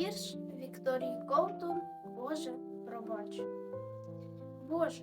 Вірш Вікторії Ковтун Боже, пробач. Боже,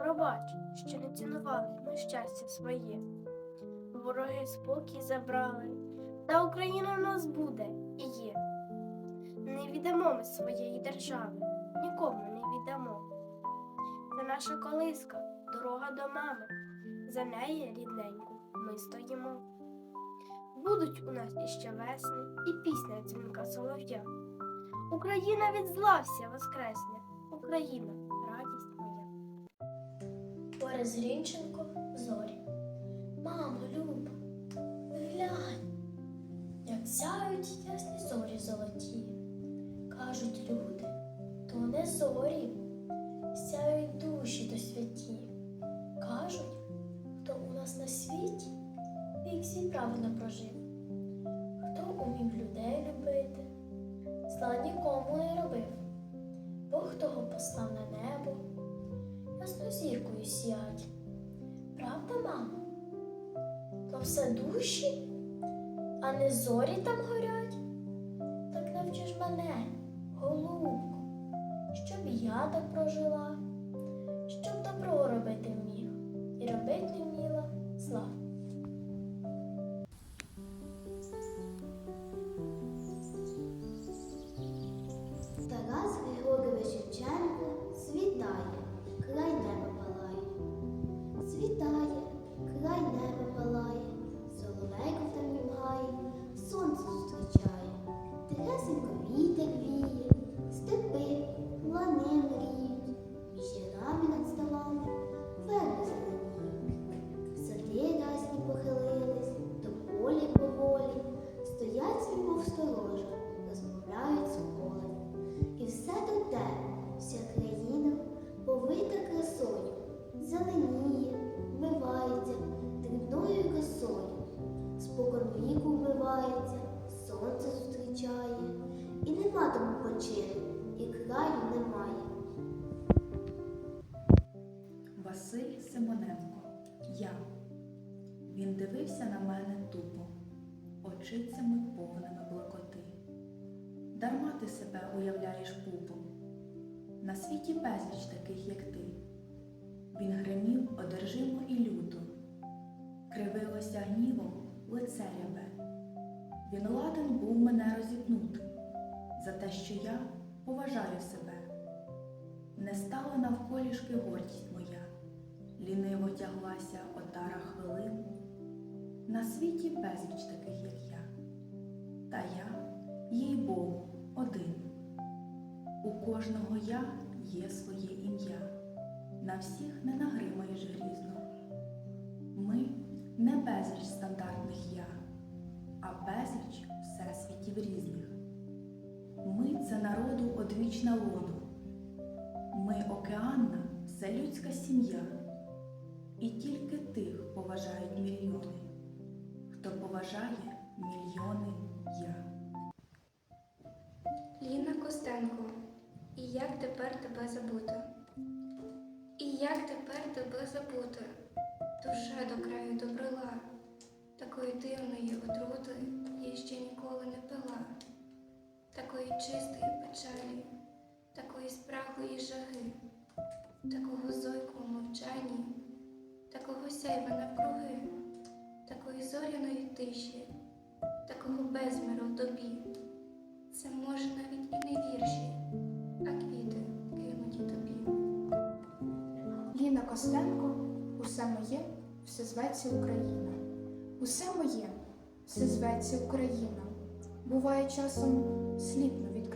пробач, що не цінували ми щастя своє. Вороги спокій забрали, та Україна в нас буде і є. Не віддамо ми своєї держави, нікому не віддамо. Це наша колиска, дорога до мами. За неї, рідненьку, ми стоїмо. Будуть у нас іще весни і пісня дзвінка солов'я. Україна від зла вся воскресне, Україна, радість моя. Борис Грінченко зорі. Мамо, Люба, глянь, як сяють ясні зорі золоті. Кажуть люди, то не зорі, сяють душі до святі. Кажуть, хто у нас на світі вік свій правильно прожив, зла нікому не робив, Бог того послав на небо ясно зіркою сіять. Правда, мамо? То все душі, а не зорі там горять? Так навчи ж мене, голубку, щоб я так прожила, щоб добро робити вмів і робити вміла зла. Віку сонце зустрічає, і нема тому почину, і краю немає. Василь Симоненко. Я. Він дивився на мене тупо, очицями повними блокоти. Дарма ти себе уявляєш пупом. На світі безліч таких, як ти. Він гримів одержимо і люто, кривилося гнівом лице рябе. Він ладен був мене розіпнути за те, що я поважаю себе. Не стала навколішки гордість моя, ліниво тяглася отара хвилин. На світі безліч таких, як я, та я, їй Богу, один. У кожного я є своє ім'я, на всіх не нагримаєш грізно. Ми не безліч стандартних я, а безліч всесвітів різних. Ми це народу одвічна лоно. Ми океанна, все людська сім'я, і тільки тих поважають мільйони, хто поважає мільйони я. Ліна Костенко, і як тепер тебе забути? І як тепер тебе забути? Душа до краю добрила, чистої печалі, такої спраглої жаги, такого зойку в мовчанні, такого сяйва навкруги, такої зоряної тиші, такого безміру в добі. Це може навіть і не вірші, а квіти кинуті тобі. Ліна Костенко, усе моє, все зветься Україна. Усе моє, все зветься Україна. Буває часом сліпну від